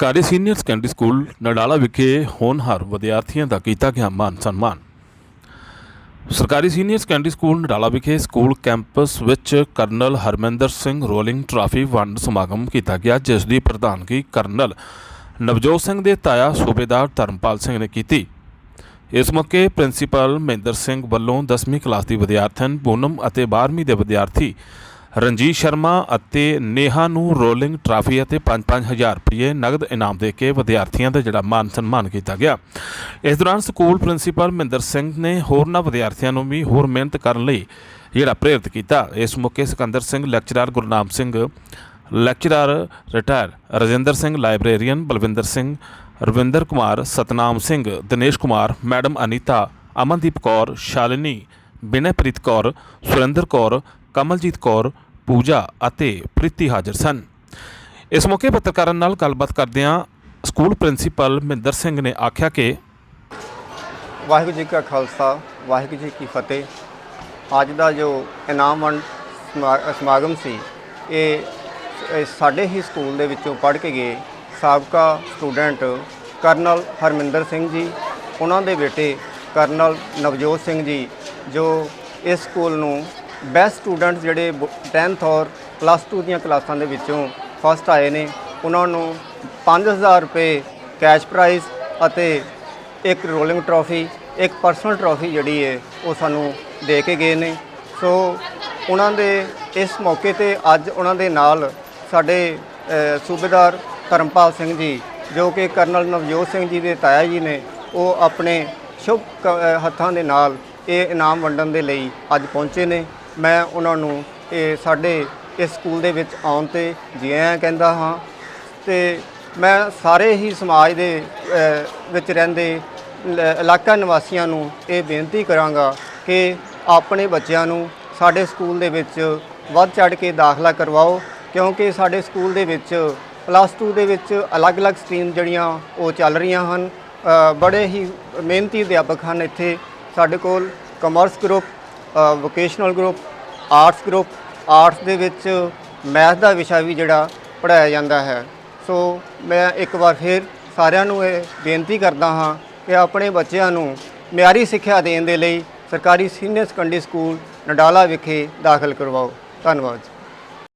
ਸਰਕਾਰੀ senior secondary school Nadala ਵਿਖੇ ਹੋਣਹਾਰ ਵਿਦਿਆਰਥੀਆਂ ਦਾ ਕੀਤਾ ਗਿਆ ਮਾਨ ਸਨਮਾਨ। ਸਰਕਾਰੀ ਸੀਨੀਅਰ ਸੈਕੰਡਰੀ ਸਕੂਲ ਨਡਾਲਾ ਵਿਖੇ ਸਕੂਲ ਕੈਂਪਸ ਵਿੱਚ colonel Harminder Singh rolling trophy ਵੰਡ ਸਮਾਗਮ ਕੀਤਾ ਗਿਆ, ਜਿਸ ਦੀ ਪ੍ਰਧਾਨਗੀ ਕਰਨਲ ਨਵਜੋਤ ਸਿੰਘ ਦੇ ਤਾਇਆ ਸੂਬੇਦਾਰ ਧਰਮਪਾਲ ਸਿੰਘ ਨੇ ਕੀਤੀ। ਇਸ ਮੌਕੇ ਪ੍ਰਿੰਸੀਪਲ ਮਹਿੰਦਰ ਸਿੰਘ ਵੱਲੋਂ 10ਵੀਂ ਕਲਾਸ ਦੀ ਵਿਦਿਆਰਥਣ, ਪੂਨਮ ਅਤੇ 12ਵੀਂ ਦੇ ਵਿਦਿਆਰਥੀ ਰਣਜੀਤ ਸ਼ਰਮਾ ਅਤੇ ਨੇਹਾ ਨੂੰ ਰੋਲਿੰਗ ਟਰਾਫੀ ਅਤੇ 5-5000 ਰੁਪਏ ਨਗਦ ਇਨਾਮ ਦੇ ਕੇ ਵਿਦਿਆਰਥੀਆਂ ਦਾ ਜਿਹੜਾ ਮਾਨ ਸਨਮਾਨ ਕੀਤਾ ਗਿਆ। ਇਸ ਦੌਰਾਨ ਸਕੂਲ ਪ੍ਰਿੰਸੀਪਲ ਮਹਿੰਦਰ ਸਿੰਘ ਨੇ ਹੋਰਨਾਂ ਵਿਦਿਆਰਥੀਆਂ ਨੂੰ ਵੀ ਹੋਰ ਮਿਹਨਤ ਕਰਨ ਲਈ ਜਿਹੜਾ ਪ੍ਰੇਰਿਤ ਕੀਤਾ। ਇਸ ਮੌਕੇ Sikandar Singh, lecturer Gurnam Singh, lecturer retire Rajinder Singh, librarian Balwinder Singh, Ravinder Kumar, Satnam Singh, Dinesh Kumar, madam Anita, Amandeep Kaur, Shalini, Binepreet Kaur, Surinder Kaur Kamaljit Kaur, Pooja ਅਤੇ ਪ੍ਰੀਤੀ ਹਾਜ਼ਰ ਸਨ। ਇਸ ਮੌਕੇ ਪੱਤਰਕਾਰਾਂ ਨਾਲ ਗੱਲਬਾਤ ਕਰਦਿਆਂ ਸਕੂਲ ਪ੍ਰਿੰਸੀਪਲ ਮਹਿੰਦਰ ਸਿੰਘ ਨੇ ਆਖਿਆ ਕਿ ਵਾਹਿਗੁਰੂ ਜੀ ਕਾ ਖਾਲਸਾ, ਵਾਹਿਗੁਰੂ ਜੀ ਕੀ ਫਤਿਹ। ਅੱਜ ਦਾ ਜੋ ਇਨਾਮ ਵੰਡ ਸਮਾ- ਸਮਾਗਮ ਸੀ, ਇਹ ਸਾਡੇ ਹੀ ਸਕੂਲ ਦੇ ਵਿੱਚੋਂ ਪੜ੍ਹ ਕੇ ਗਏ ਸਾਬਕਾ ਸਟੂਡੈਂਟ ਕਰਨਲ ਹਰਮਿੰਦਰ ਸਿੰਘ ਜੀ, ਉਹਨਾਂ ਦੇ ਬੇਟੇ ਕਰਨਲ ਨਵਜੋਤ ਸਿੰਘ ਜੀ, ਜੋ ਇਸ ਸਕੂਲ ਨੂੰ ਬੈਸਟ ਸਟੂਡੈਂਟਸ ਜਿਹੜੇ 10th ਔਰ ਪਲੱਸ 2 ਦੀਆਂ ਕਲਾਸਾਂ ਦੇ ਵਿੱਚੋਂ ਫਸਟ ਆਏ ਨੇ। ਉਹਨਾਂ ਨੂੰ 5000 ਰੁਪਏ ਕੈਸ਼ ਪ੍ਰਾਈਜ਼ ਅਤੇ ਇੱਕ ਰੋਲਿੰਗ ਟਰੋਫੀ ਇੱਕ ਪਰਸਨਲ ਟਰੋਫੀ ਜਿਹੜੀ ਹੈ ਉਹ ਸਾਨੂੰ ਦੇ ਕੇ ਗਏ ਨੇ। ਸੋ ਉਹਨਾਂ ਦੇ ਇਸ ਮੌਕੇ ਤੇ ਅੱਜ ਉਹਨਾਂ ਦੇ ਨਾਲ ਸਾਡੇ ਸੂਬੇਦਾਰ ਧਰਮਪਾਲ ਸਿੰਘ ਜੀ, ਜੋ ਕਿ ਕਰਨਲ ਨਵਜੋਤ ਸਿੰਘ ਜੀ ਦੇ ਤਾਇਆ ਜੀ ਨੇ, ਉਹ ਆਪਣੇ ਸ਼ੁਭ ਹੱਥਾਂ ਦੇ ਨਾਲ ਇਹ ਇਨਾਮ ਵੰਡਣ ਦੇ ਲਈ ਅੱਜ ਪਹੁੰਚੇ ਨੇ। ਮੈਂ ਉਹਨਾਂ ਨੂੰ ਇਹ ਸਾਡੇ ਇਸ ਸਕੂਲ ਦੇ ਵਿੱਚ ਆਉਣ ਤੇ ਜੀ ਆਇਆਂ ਕਹਿੰਦਾ ਹਾਂ ਤੇ ਮੈਂ ਸਾਰੇ ਹੀ ਸਮਾਜ ਦੇ ਵਿੱਚ ਰਹਿੰਦੇ ਲ- ਇਲਾਕਾ ਨਿਵਾਸੀਆਂ ਨੂੰ ਇਹ ਬੇਨਤੀ ਕਰਾਂਗਾ ਕਿ ਆਪਣੇ ਬੱਚਿਆਂ ਨੂੰ ਸਾਡੇ ਸਕੂਲ ਦੇ ਵਿੱਚ ਵੱਧ ਚੜ ਕੇ ਦਾਖਲਾ ਕਰਵਾਓ, ਕਿਉਂਕਿ ਸਾਡੇ ਸਕੂਲ ਦੇ ਵਿੱਚ ਪਲੱਸ 2 ਦੇ ਵਿੱਚ ਅਲੱਗ-ਅਲੱਗ ਸਟਰੀਮ ਜਿਹੜੀਆਂ ਉਹ ਚੱਲ ਰਹੀਆਂ ਹਨ। ਬੜੇ ਹੀ ਮਿਹਨਤੀ ਅਧਿਆਪਕ ਹਨ ਇੱਥੇ। ਸਾਡੇ ਕੋਲ commerce group vocational group arts group arts ਦੇ ਵਿੱਚ ਮੈਥ ਦਾ ਵਿਸ਼ਾ ਵੀ ਜਿਹੜਾ ਪੜਾਇਆ ਜਾਂਦਾ ਹੈ। ਸੋ ਮੈਂ ਇੱਕ ਵਾਰ ਫਿਰ ਸਾਰਿਆਂ ਨੂੰ ਇਹ ਬੇਨਤੀ ਕਰਦਾ ਹਾਂ ਕਿ ਆਪਣੇ ਬੱਚਿਆਂ ਨੂੰ ਮਿਆਰੀ ਸਿੱਖਿਆ ਦੇਣ ਦੇ ਲਈ ਸਰਕਾਰੀ ਸੀਨੀਅਰ ਸੈਕੰਡਰੀ ਸਕੂਲ ਨਡਾਲਾ ਵਿਖੇ ਦਾਖਲ ਕਰਵਾਓ। ਧੰਨਵਾਦ